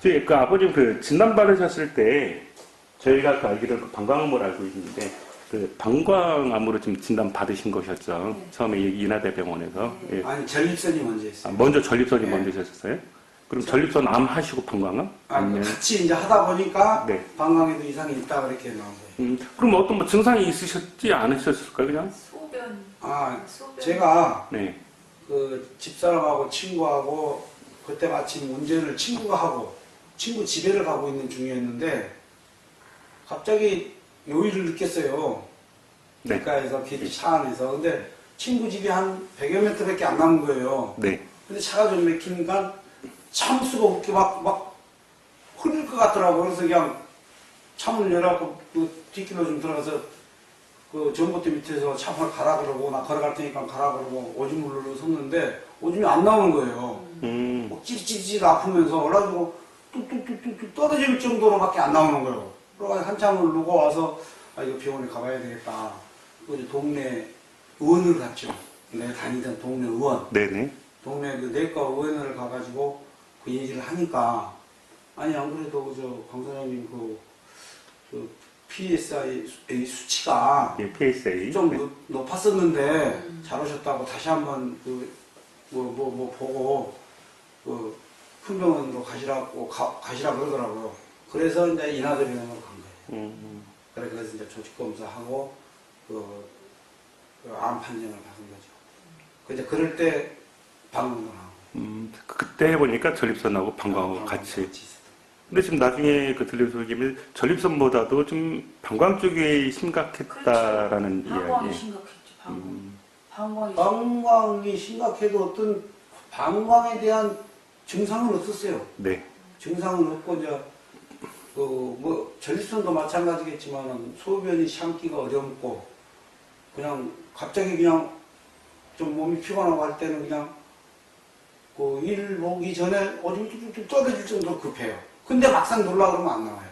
저희 그 아버님 그 진단 받으셨을 때 저희가 그 알기로는 그 방광암을 알고 있는데 그 방광암으로 지금 진단 받으신 거셨죠. 네. 처음에 이 인하대 병원에서. 예. 아니 전립선이 먼저 아, 했어요. 먼저 전립선이 네. 먼저 하셨어요? 그럼 전립선 암 하시고 방광암? 아니, 아니면 같이 이제 하다 보니까 네. 방광에도 이상이 있다 그렇게 나온 거예요. 음, 그럼 어떤 뭐 증상이 있으셨지 않으셨을까요, 그냥? 소변. 아 소변. 제가 네. 그 집사람하고 친구하고 그때 마침 운전을 친구가 하고 친구 집에를 가고 있는 중이었는데 갑자기 요일을 느꼈어요. 네. 길가에서 길- 차 안에서 근데 친구 집이 한 100여 미터 밖에 안 남은 거예요. 네. 근데 차가 좀 막히니까 참 수가 없게 막, 막 흐를 것 같더라고요. 그래서 그냥 창문을 열어갖고 그 뒷길로 좀 들어가서 그 전봇대 밑에서 차 문을 가라 그러고 나 걸어갈 테니까 가라 그러고 오줌물로 섰는데 오줌이 안 나오는 거예요. 음, 뭐 찌릿찌릿 아프면서 올라가지고 뚝뚝뚝뚝 떨어질 정도로밖에 안 나오는 거예요. 그래서 한참을 누고 와서 아 이거 병원에 가봐야 되겠다. 그 동네 의원을 갔죠. 내가 다니던 동네 의원. 네네. 동네 그 내과 의원을 가가지고 그 얘기를 하니까 아니 안 그래도 저강 사장님 그, 그 PSI 의 수치가 예, PSA. 좀 네. 높- 높았었는데 잘 오셨다고 다시 한번 그 뭐뭐뭐 보고 그 큰 병원으로 가시라고 가, 가시라 그러더라고요. 그래서 이제 인하대 병원으로 간 거예요. 음, 그래 그래서 이제 조직 검사하고 그, 그 암 판정을 받은 거죠. 근데 그럴 때 방문을 하고 음, 그때 해보니까 전립선하고 방광하고 같이. 있었던 근데 지금 나중에 그 들린 소리면 전립선보다도 좀 방광 쪽이 심각했다라는 방광이 이야기. 심각했죠. 방광. 음, 방광이. 방광이 심각해도 어떤 방광에 대한 증상은 없었어요. 네. 증상은 없고 이제 그뭐 전립선도 마찬가지겠지만 소변이 참기가 어렵고 그냥 갑자기 그냥 좀 몸이 피곤하고 할 때는 그냥 그일 오기 전에 오줌이 뚝뚝뚝 떨어질 정도로 급해요. 근데 막상 놀라 그러면 안 나와요.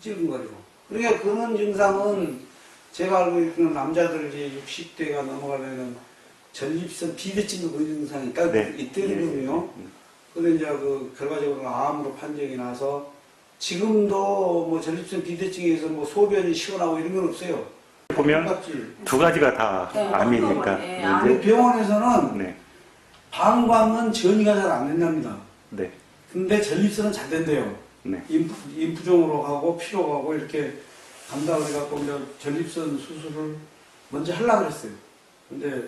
찔근거리고. 그러니까 그런 증상은 제가 알고 있는 남자들 이제 60대가 넘어가면은 전립선 비대증도 그런 증상이 딱 네. 있더군요. 예, 예. 근데 이제 그 결과적으로 암으로 판정이 나서 지금도 뭐 전립선 비대증에서 뭐 소변이 시원하고 이런 건 없어요. 보면 똑같지. 두 가지가 다 네, 암이니까. 네, 이제- 암. 우리 병원에서는 네. 방광은 전이가 잘 안 된답니다. 네. 근데 전립선은 잘 된대요. 네. 인프, 인프종으로 가고 피로 가고 이렇게 간다 그래갖고 이제 전립선 수술을 먼저 하려고 그랬어요. 근데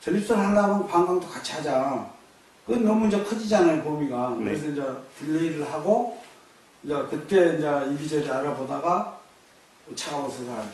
전립선 하려면 방광도 같이 하자. 그건 너무 이제 커지잖아요, 범위가. 네. 그래서 이제 딜레이를 하고, 이제 그때 이제 이리저리 알아보다가 차가워서 된 거예요.